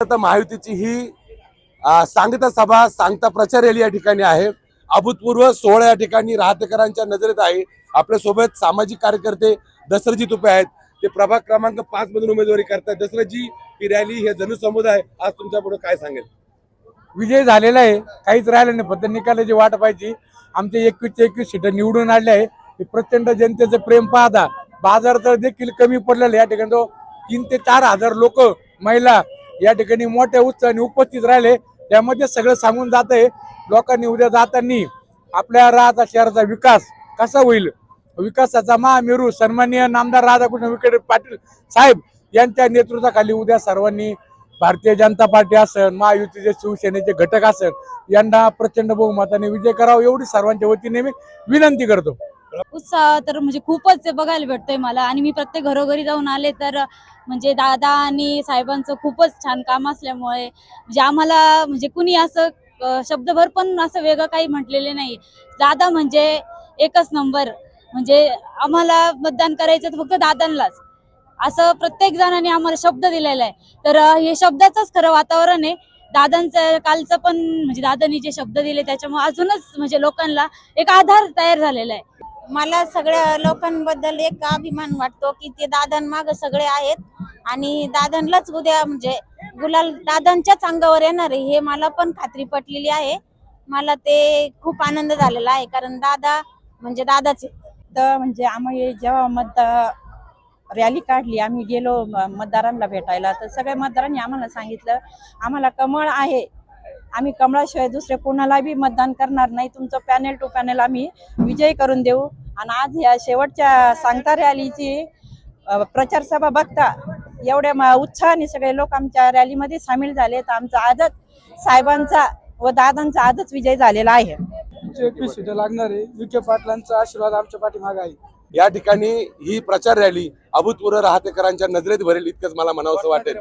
आता महायुतीची ही सांगता सभा सांगता प्रचार रॅली या ठिकाणी आहे. अभूतपूर्व सोहळा या ठिकाणी राहतेकरांच्या नजरेत आहे. आपल्यासोबत सामाजिक कार्यकर्ते दसरजी तुपे आहेत. ते प्रभाग क्रमांक पाच मधून उमेदवारी करतात दसरजी ही रॅली हे जनसमुदाय आज तुमच्यापुढे काय सांगेल? विजय झालेला आहे. काहीच राहिलं नाही. फक्त निकालाची वाट पाहिजे आमचे एकवीसचे एकवीस सीट निवडून आले आहे. हे प्रचंड जनतेचं प्रेम पाहता. बाजार तर देखील कमी पडलेलं या ठिकाणी तो तीन ते चार हजार लोक महिला या ठिकाणी मोठ्या उत्साहाने उपस्थित राहिले. त्यामध्ये सगळं सांगून जात आहे लोकांनी उद्या जातानी आपल्या राहता शहराचा विकास कसा होईल? विकासाचा महामेरू सन्माननीय नामदार राधाकृष्ण विखे पाटील साहेब यांच्या नेतृत्वाखाली उद्या सर्वांनी भारतीय जनता पार्टी असन महायुतीचे शिवसेनेचे घटक असन यांना प्रचंड बहुमताने विजय करावा एवढी सर्वांच्या वतीने मी विनंती करतो. उत्साह तर म्हणजे खूपच बघायला भेटतोय मला. आणि मी प्रत्येक घरोघरी जाऊन आले तर म्हणजे दादा आणि साहेबांचं खूपच छान काम असल्यामुळे म्हणजे आम्हाला म्हणजे कुणी असं शब्दभर पण असं वेगळं काही म्हटलेले नाही. दादा म्हणजे एकच नंबर. म्हणजे आम्हाला मतदान करायचं तर फक्त दादांनाच. असं प्रत्येक जणांनी आम्हाला शब्द दिलेला आहे. तर हे शब्दाचंच खरं वातावरण आहे. दादांचं कालचं पण म्हणजे दादांनी जे शब्द दिले त्याच्यामुळे अजूनच म्हणजे लोकांना एक आधार तयार झालेला आहे. मला सगळ्या लोकांबद्दल एक अभिमान वाटतो की ते दादांमाग सगळे आहेत. आणि दादनलाच उद्या म्हणजे गुलाल दादांच्याच अंगावर येणार आहे हे मला पण खात्री पटलेली आहे. मला ते खूप आनंद झालेला आहे कारण दादा म्हणजे दादाच तर म्हणजे आम्ही जेव्हा मतदार रॅली काढली आम्ही गेलो म- मतदारांना भेटायला. तर सगळ्या मतदारांनी आम्हाला सांगितलं आम्हाला कमळ आहे. आम्ही कमळाशिवाय दुसरे कोणाला बी मतदान करणार नाही. तुमचं पॅनेल टू पॅनेल आम्ही विजयी करून देऊ. आणि आज या शेवटच्या सांगता रॅलीची अ, प्रचार सभा बघता एवढ्या उत्साहाने सगळे लोक आमच्या रॅलीमध्ये सामील झाले. तर आमचा आजच साहेबांचा व दादांचा आजच विजय झालेला आहे. एकवीस सीट लागणार आहे. विखे पाटलांचा आशीर्वाद आमच्या पाठीमागे आहे. या ठिकाणी ही प्रचार रॅली अभूतपूर्व राहतेकरांच्या नजरेत भरेल इतकंच मला म्हणावंसं वाटेल.